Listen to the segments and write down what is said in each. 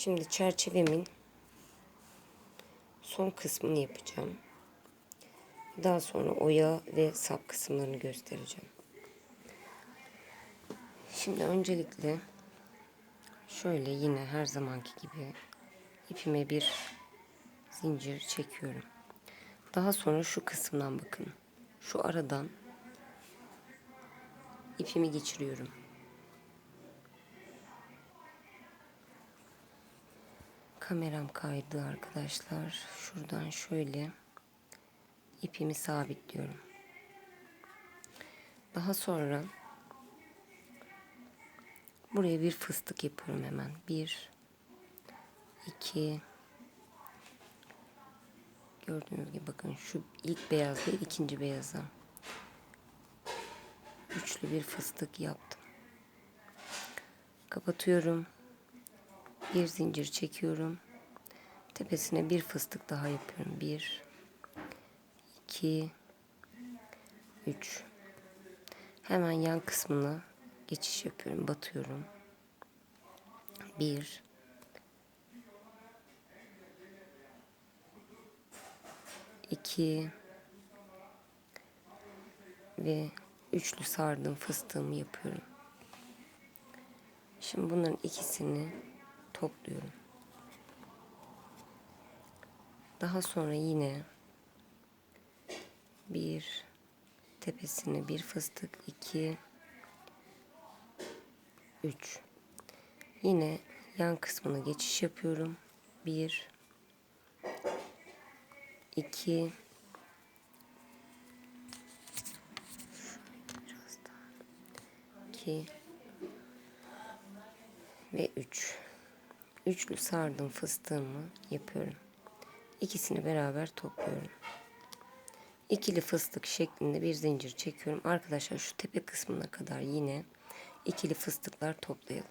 Şimdi çerçevemin son kısmını yapacağım. Daha sonra oya ve sap kısımlarını göstereceğim. Şimdi öncelikle şöyle yine her zamanki gibi ipime bir zincir çekiyorum. Daha sonra şu kısımdan bakın. Şu aradan ipimi geçiriyorum. Kameram kaydı arkadaşlar. Şuradan şöyle ipimi sabitliyorum. Daha sonra buraya bir fıstık yapıyorum hemen. Bir, iki, gördüğünüz gibi bakın şu ilk beyaz değil ikinci beyaza üçlü bir fıstık yaptım. Kapatıyorum. Bir zincir çekiyorum. Tepesine bir fıstık daha yapıyorum. Bir, iki, üç. Hemen yan kısmına geçiş yapıyorum. Batıyorum. Bir, iki ve üçlü sardım fıstığımı yapıyorum. Şimdi bunların ikisini topluyorum. Daha sonra yine bir tepesine bir fıstık, iki, üç. Yine yan kısmına geçiş yapıyorum. Bir, iki, iki ve üç. Üçlü sardım fıstığımı yapıyorum. İkisini beraber topluyorum. İkili fıstık şeklinde bir zincir çekiyorum. Arkadaşlar şu tepe kısmına kadar yine ikili fıstıklar toplayalım.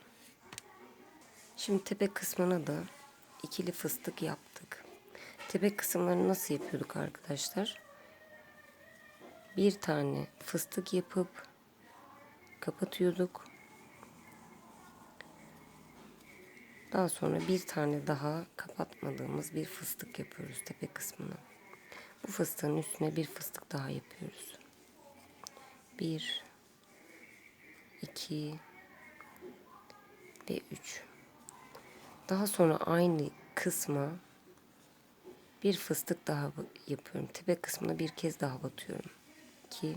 Şimdi tepe kısmına da ikili fıstık yaptık. Tepe kısımlarını nasıl yapıyorduk arkadaşlar? Bir tane fıstık yapıp kapatıyorduk. Daha sonra bir tane daha kapatmadığımız bir fıstık yapıyoruz tepe kısmına. Bu fıstığın üstüne bir fıstık daha yapıyoruz. Bir, iki ve üç. Daha sonra aynı kısma bir fıstık daha yapıyorum. Tepe kısmına bir kez daha batıyorum. İki,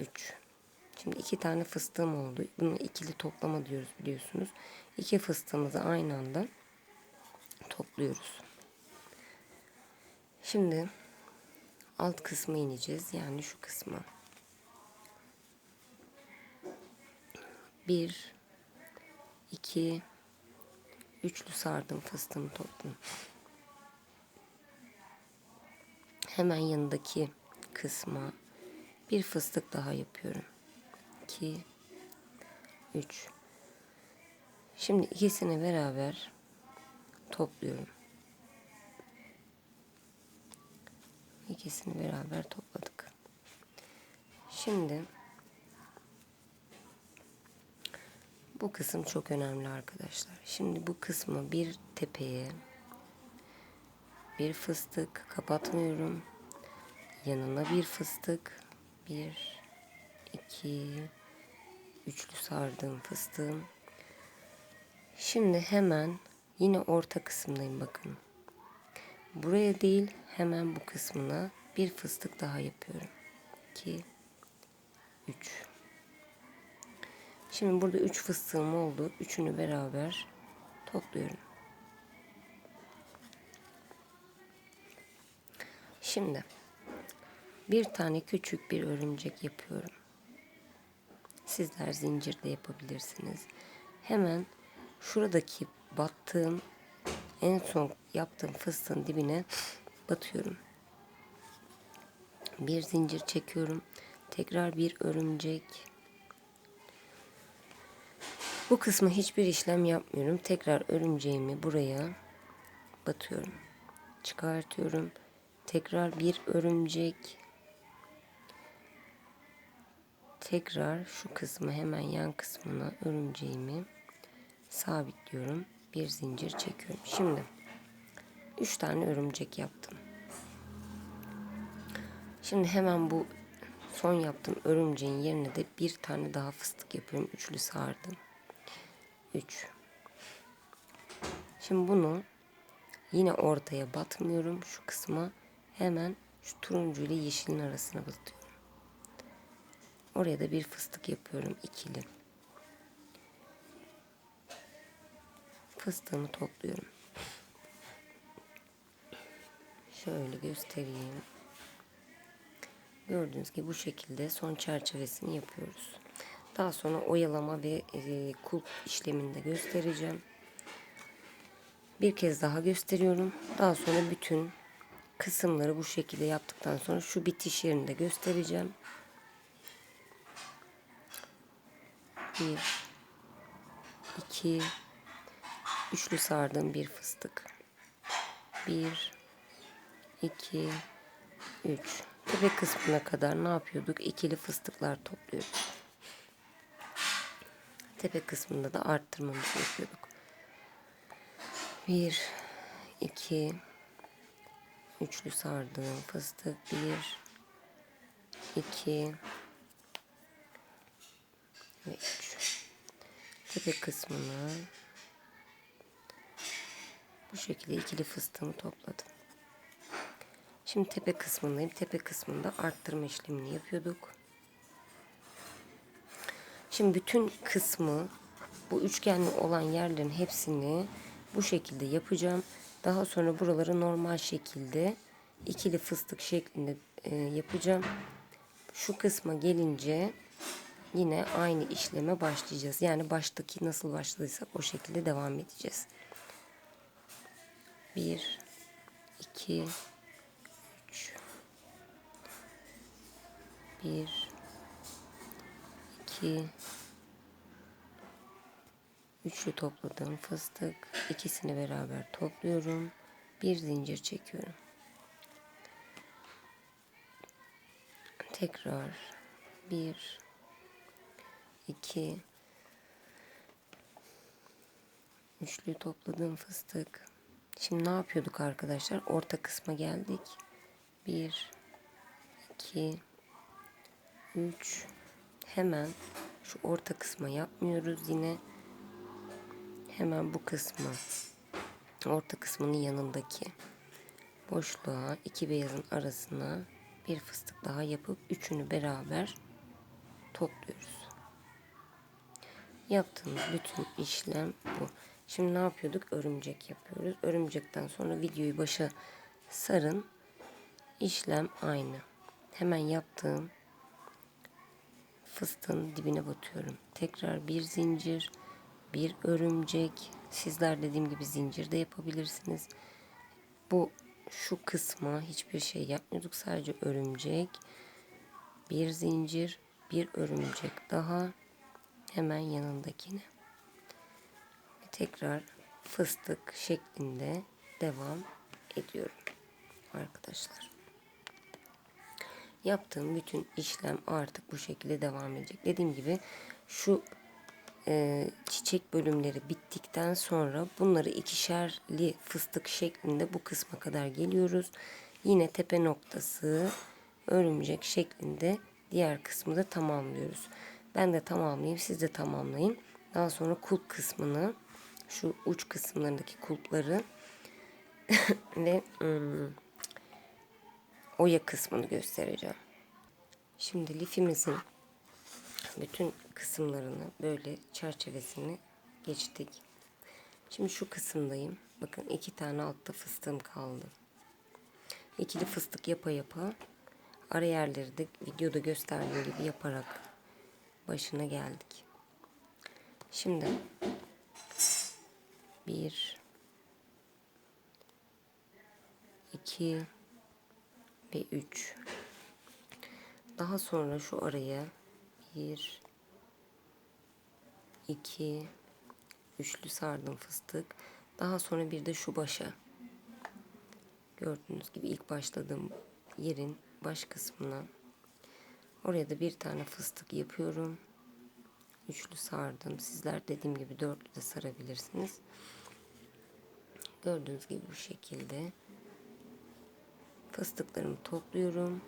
üç. Şimdi iki tane fıstığım oldu. Bunu ikili toplama diyoruz biliyorsunuz. İki fıstığımızı aynı anda topluyoruz. Şimdi alt kısmı ineceğiz. Yani şu kısma. Bir, iki, üçlü sardım fıstığımı topladım. Hemen yanındaki kısma bir fıstık daha yapıyorum. 2 3 Şimdi ikisini beraber topluyorum. İkisini beraber topladık. Şimdi bu kısım çok önemli arkadaşlar. Şimdi bu kısmı bir tepeye bir fıstık kapatmıyorum. Yanına bir fıstık. Bir, iki, üçlü sardığım fıstığım. Şimdi hemen yine orta kısımdayım bakın. Buraya değil hemen bu kısmına bir fıstık daha yapıyorum. 2 3 Şimdi burada 3 fıstığım oldu. Üçünü beraber topluyorum. Şimdi bir tane küçük bir örümcek yapıyorum. Sizler zincir de yapabilirsiniz. Hemen şuradaki battığım en son yaptığım fıstığın dibine batıyorum. Bir zincir çekiyorum. Tekrar bir örümcek. Bu kısmı hiçbir işlem yapmıyorum. Tekrar örümceğimi buraya batıyorum. Çıkartıyorum. Tekrar bir örümcek. Tekrar şu kısmı hemen yan kısmına örümceğimi sabitliyorum. Bir zincir çekiyorum. Şimdi 3 tane örümcek yaptım. Şimdi hemen bu son yaptığım örümceğin yerine de bir tane daha fıstık yapıyorum. Üçlü sardım. 3 Şimdi bunu yine ortaya batmıyorum. Şu kısma hemen şu turuncu ile yeşilin arasına batıyorum. Oraya da bir fıstık yapıyorum ikili. Fıstığımı topluyorum. Şöyle göstereyim. Gördüğünüz gibi bu şekilde son çerçevesini yapıyoruz. Daha sonra oyalama ve e, kulp işlemini de göstereceğim. Bir kez daha gösteriyorum. Daha sonra bütün kısımları bu şekilde yaptıktan sonra şu bitiş yerini de göstereceğim. Bir, iki, üçlü sardığım bir fıstık. Bir, iki, üç. Tepe kısmına kadar ne yapıyorduk? İkili fıstıklar topluyoruz. Tepe kısmında da arttırmamızı yapıyorduk. Bir, iki, üçlü sardığım fıstık. Bir, iki ve üç. Tepe kısmını bu şekilde ikili fıstığımı topladım. Şimdi tepe kısmındayım. Tepe kısmında arttırma işlemini yapıyorduk. Şimdi bütün kısmı bu üçgenli olan yerlerin hepsini bu şekilde yapacağım. Daha sonra buraları normal şekilde ikili fıstık şeklinde e, yapacağım. Şu kısma gelince yine aynı işleme başlayacağız. Yani baştaki nasıl başladıysak o şekilde devam edeceğiz. 1 2 3 1 2 Üçlü topladığım fıstık. İkisini beraber topluyorum. Bir zincir çekiyorum. Tekrar. Bir iki. Üçlü topladığım fıstık. Şimdi ne yapıyorduk arkadaşlar? Orta kısma geldik. Bir iki üç hemen şu orta kısma yapmıyoruz yine hemen bu kısmı orta kısmının yanındaki boşluğa iki beyazın arasına bir fıstık daha yapıp üçünü beraber topluyoruz. Yaptığımız bütün işlem bu. Şimdi ne yapıyorduk? Örümcek yapıyoruz. Örümcekten sonra videoyu başa sarın. İşlem aynı. Hemen yaptığım fıstığın dibine batıyorum. Tekrar bir zincir, bir örümcek. Sizler dediğim gibi zincir de yapabilirsiniz. Bu şu kısma hiçbir şey yapmıyorduk. Sadece örümcek, bir zincir, bir örümcek daha hemen yanındakine. Tekrar fıstık şeklinde devam ediyorum arkadaşlar. Yaptığım bütün işlem artık bu şekilde devam edecek. Dediğim gibi şu e, çiçek bölümleri bittikten sonra bunları ikişerli fıstık şeklinde bu kısma kadar geliyoruz. Yine tepe noktası örümcek şeklinde diğer kısmı da tamamlıyoruz. Ben de tamamlayayım siz de tamamlayın. Daha sonra kulp kısmını şu uç kısımlarındaki kulpları ve ım, oya kısmını göstereceğim. Şimdi lifimizin bütün kısımlarını böyle çerçevesini geçtik. Şimdi şu kısımdayım. Bakın iki tane altta fıstığım kaldı. İkili fıstık yapa yapa ara yerleri de videoda gösterdiğim gibi yaparak başına geldik. Şimdi bir iki ve üç daha sonra şu araya bir, iki, üçlü sardım fıstık. Daha sonra bir de şu başa. Gördüğünüz gibi ilk başladığım yerin baş kısmına. Oraya da bir tane fıstık yapıyorum. Üçlü sardım. Sizler dediğim gibi dörtlü de sarabilirsiniz. Gördüğünüz gibi bu şekilde fıstıklarımı topluyorum.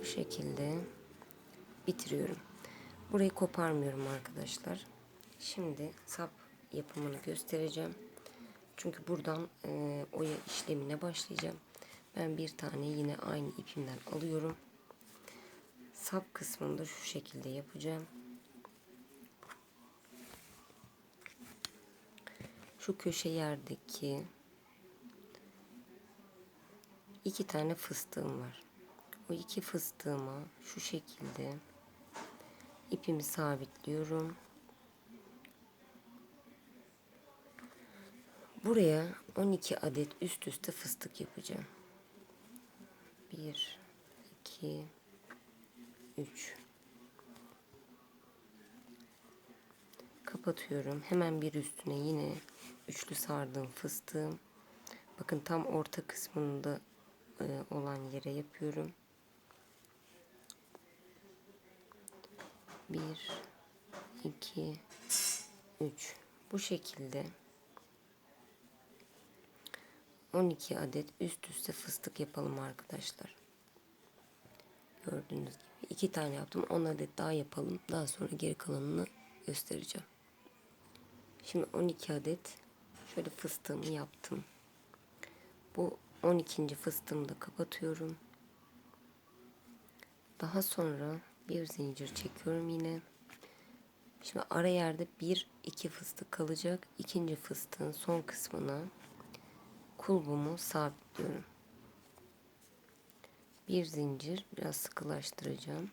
Bu şekilde bitiriyorum. Burayı koparmıyorum arkadaşlar. Şimdi sap yapımını göstereceğim. Çünkü buradan e, oya işlemine başlayacağım. Ben bir tane yine aynı ipimden alıyorum. Sap kısmını da şu şekilde yapacağım. Şu köşe yerdeki iki tane fıstığım var. O iki fıstığıma şu şekilde ipimi sabitliyorum. Buraya 12 adet üst üste fıstık yapacağım. 1 2 3 Kapatıyorum. Hemen bir üstüne yine üçlü sardığım fıstığım. Bakın tam orta kısmında e, olan yere yapıyorum. 1 2 3 bu şekilde 12 adet üst üste fıstık yapalım arkadaşlar. Gördüğünüz gibi iki tane yaptım. 10 adet daha yapalım. Daha sonra geri kalanını göstereceğim. Şimdi 12 adet şöyle fıstığımı yaptım. Bu 12. fıstığımı da kapatıyorum. Daha sonra bir zincir çekiyorum yine. Şimdi ara yerde bir iki fıstık kalacak. İkinci fıstığın son kısmına kulbumu sabitliyorum. Bir zincir biraz sıkılaştıracağım.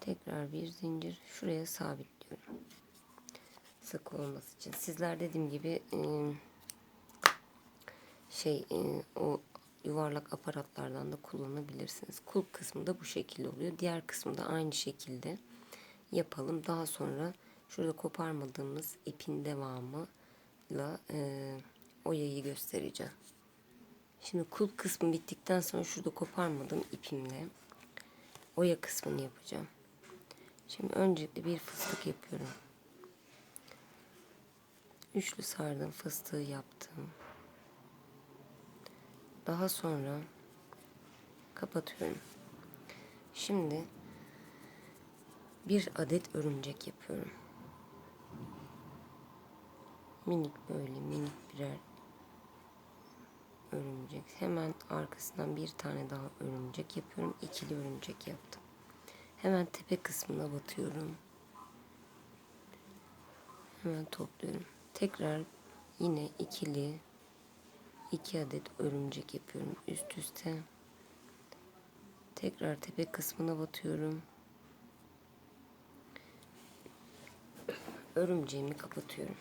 Tekrar bir zincir şuraya sabitliyorum. Sık olması için. Sizler dediğim gibi şey o yuvarlak aparatlardan da kullanabilirsiniz. Kulp kısmı da bu şekilde oluyor. Diğer kısmı da aynı şekilde yapalım. Daha sonra şurada koparmadığımız ipin devamıyla e, oyayı göstereceğim. Şimdi kulp kısmı bittikten sonra şurada koparmadığım ipimle oya kısmını yapacağım. Şimdi öncelikle bir fıstık yapıyorum. Üçlü sardım fıstığı yaptım. Daha sonra kapatıyorum. Şimdi bir adet örümcek yapıyorum. Minik böyle minik birer örümcek. Hemen arkasından bir tane daha örümcek yapıyorum. İkili örümcek yaptım. Hemen tepe kısmına batıyorum. Hemen topluyorum. Tekrar yine ikili 2 adet örümcek yapıyorum üst üste. Tekrar tepe kısmına batıyorum. Örümceğimi kapatıyorum.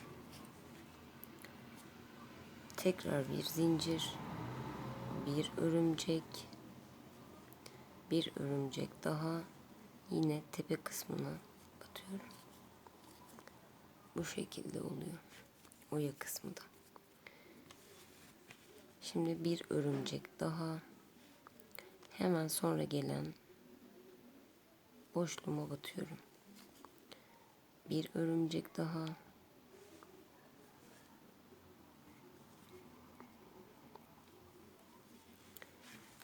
Tekrar bir zincir, bir örümcek, bir örümcek daha yine tepe kısmına batıyorum. Bu şekilde oluyor. Oya kısmı da. Şimdi bir örümcek daha. Hemen sonra gelen boşluğuma batıyorum. Bir örümcek daha.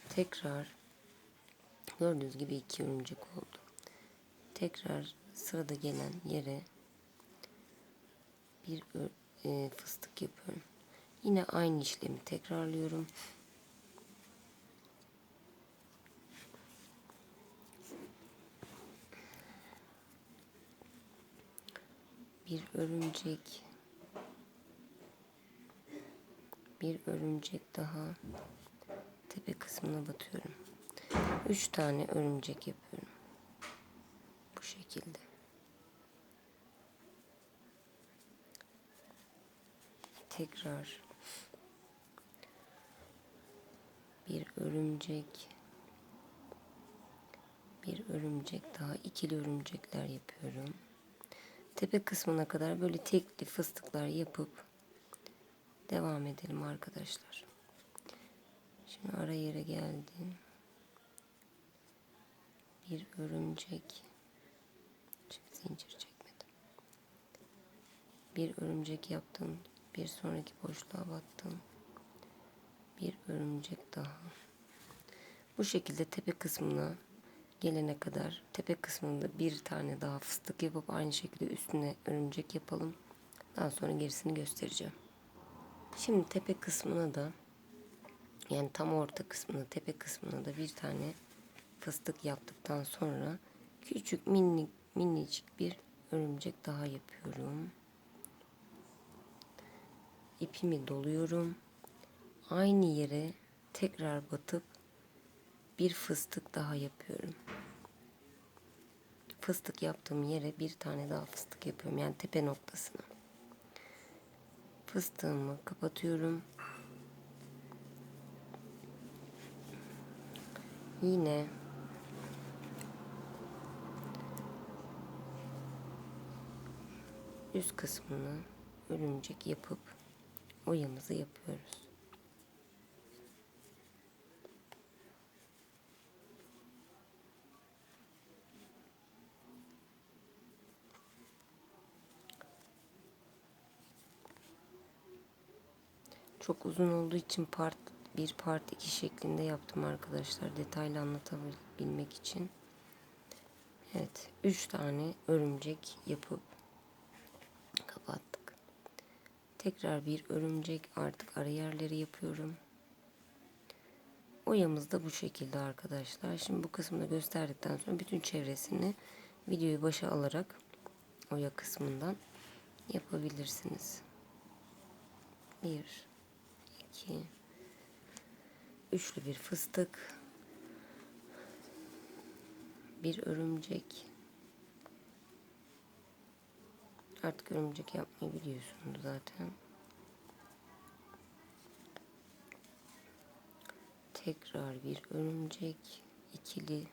Tekrar gördüğünüz gibi iki örümcek oldu. Tekrar sırada gelen yere bir e, fıstık yapıyorum. Yine aynı işlemi tekrarlıyorum. Bir örümcek. Bir örümcek daha. Tepe kısmına batıyorum. Üç tane örümcek yapıyorum. Bu şekilde. Tekrar bir örümcek bir örümcek daha ikili örümcekler yapıyorum. Tepe kısmına kadar böyle tekli fıstıklar yapıp devam edelim arkadaşlar. Şimdi ara yere geldim. Bir örümcek. Şimdi zincir çekmedim. Bir örümcek yaptım. Bir sonraki boşluğa battım. Bir örümcek daha. Bu şekilde tepe kısmına gelene kadar tepe kısmında bir tane daha fıstık yapıp aynı şekilde üstüne örümcek yapalım. Daha sonra gerisini göstereceğim. Şimdi tepe kısmına da yani tam orta kısmına tepe kısmına da bir tane fıstık yaptıktan sonra küçük minik minicik bir örümcek daha yapıyorum. İpimi doluyorum. Aynı yere tekrar batıp bir fıstık daha yapıyorum. Fıstık yaptığım yere bir tane daha fıstık yapıyorum. Yani tepe noktasına. Fıstığımı kapatıyorum. Yine üst kısmını örümcek yapıp oyamızı yapıyoruz. Çok uzun olduğu için part bir part iki şeklinde yaptım arkadaşlar. Detaylı anlatabilmek için. Evet. Üç tane örümcek yapıp Tekrar bir örümcek artık ara yerleri yapıyorum. Oyamız da bu şekilde arkadaşlar. Şimdi bu kısmını gösterdikten sonra bütün çevresini videoyu başa alarak oya kısmından yapabilirsiniz. Bir, iki, üçlü bir fıstık, bir örümcek. Artık örümcek yapmayı biliyorsunuz zaten. Tekrar bir örümcek, ikili.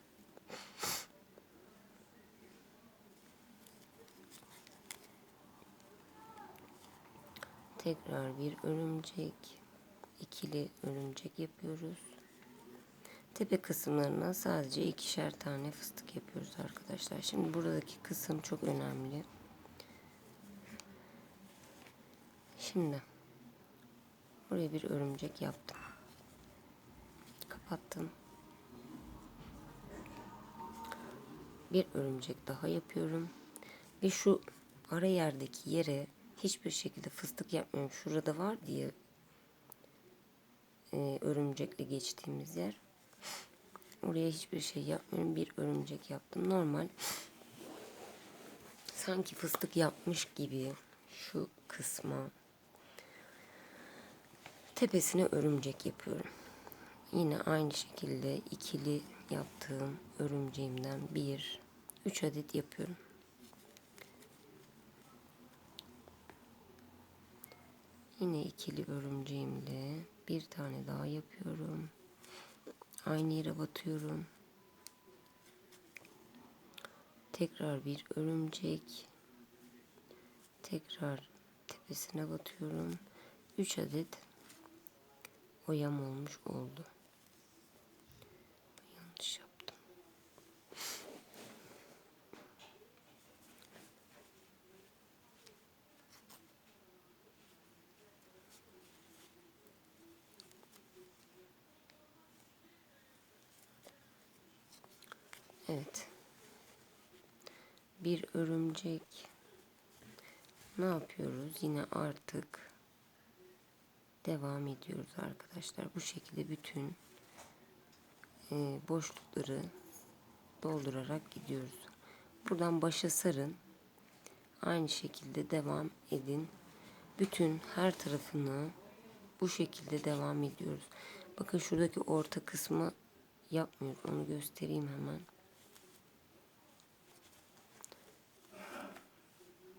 Tekrar bir örümcek, ikili örümcek yapıyoruz. Tepe kısımlarına sadece ikişer tane fıstık yapıyoruz arkadaşlar. Şimdi buradaki kısım çok önemli. Şimdi buraya bir örümcek yaptım. Kapattım. Bir örümcek daha yapıyorum. Ve şu ara yerdeki yere hiçbir şekilde fıstık yapmıyorum. Şurada var diye e, örümcekle geçtiğimiz yer. Oraya hiçbir şey yapmıyorum. Bir örümcek yaptım. Normal. Sanki fıstık yapmış gibi şu kısma tepesine örümcek yapıyorum. Yine aynı şekilde ikili yaptığım örümceğimden bir, üç adet yapıyorum. Yine ikili örümceğimle bir tane daha yapıyorum. Aynı yere batıyorum. Tekrar bir örümcek. Tekrar tepesine batıyorum. 3 adet oyam olmuş oldu. Yanlış yaptım. Evet. Bir örümcek. Ne yapıyoruz? Yine artık devam ediyoruz arkadaşlar. Bu şekilde bütün e, boşlukları doldurarak gidiyoruz. Buradan başa sarın. Aynı şekilde devam edin. Bütün her tarafını bu şekilde devam ediyoruz. Bakın şuradaki orta kısmı yapmıyoruz. Onu göstereyim hemen.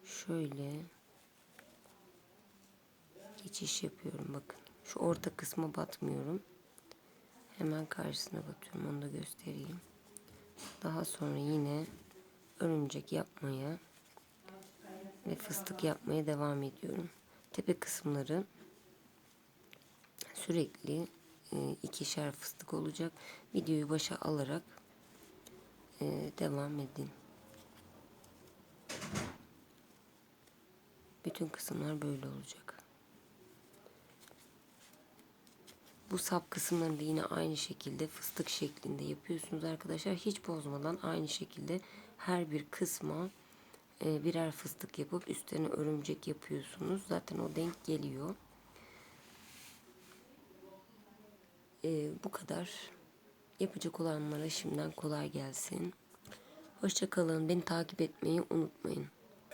Şöyle geçiş yapıyorum bakın. Şu orta kısma batmıyorum. Hemen karşısına batıyorum. Onu da göstereyim. Daha sonra yine örümcek yapmaya ve fıstık yapmaya devam ediyorum. Tepe kısımları sürekli e, ikişer fıstık olacak. Videoyu başa alarak e, devam edin. Bütün kısımlar böyle olacak. Bu sap kısımlarını da yine aynı şekilde fıstık şeklinde yapıyorsunuz arkadaşlar. Hiç bozmadan aynı şekilde her bir kısma e, birer fıstık yapıp üstlerine örümcek yapıyorsunuz. Zaten o denk geliyor. E, bu kadar. Yapacak olanlara şimdiden kolay gelsin. Hoşçakalın. Beni takip etmeyi unutmayın.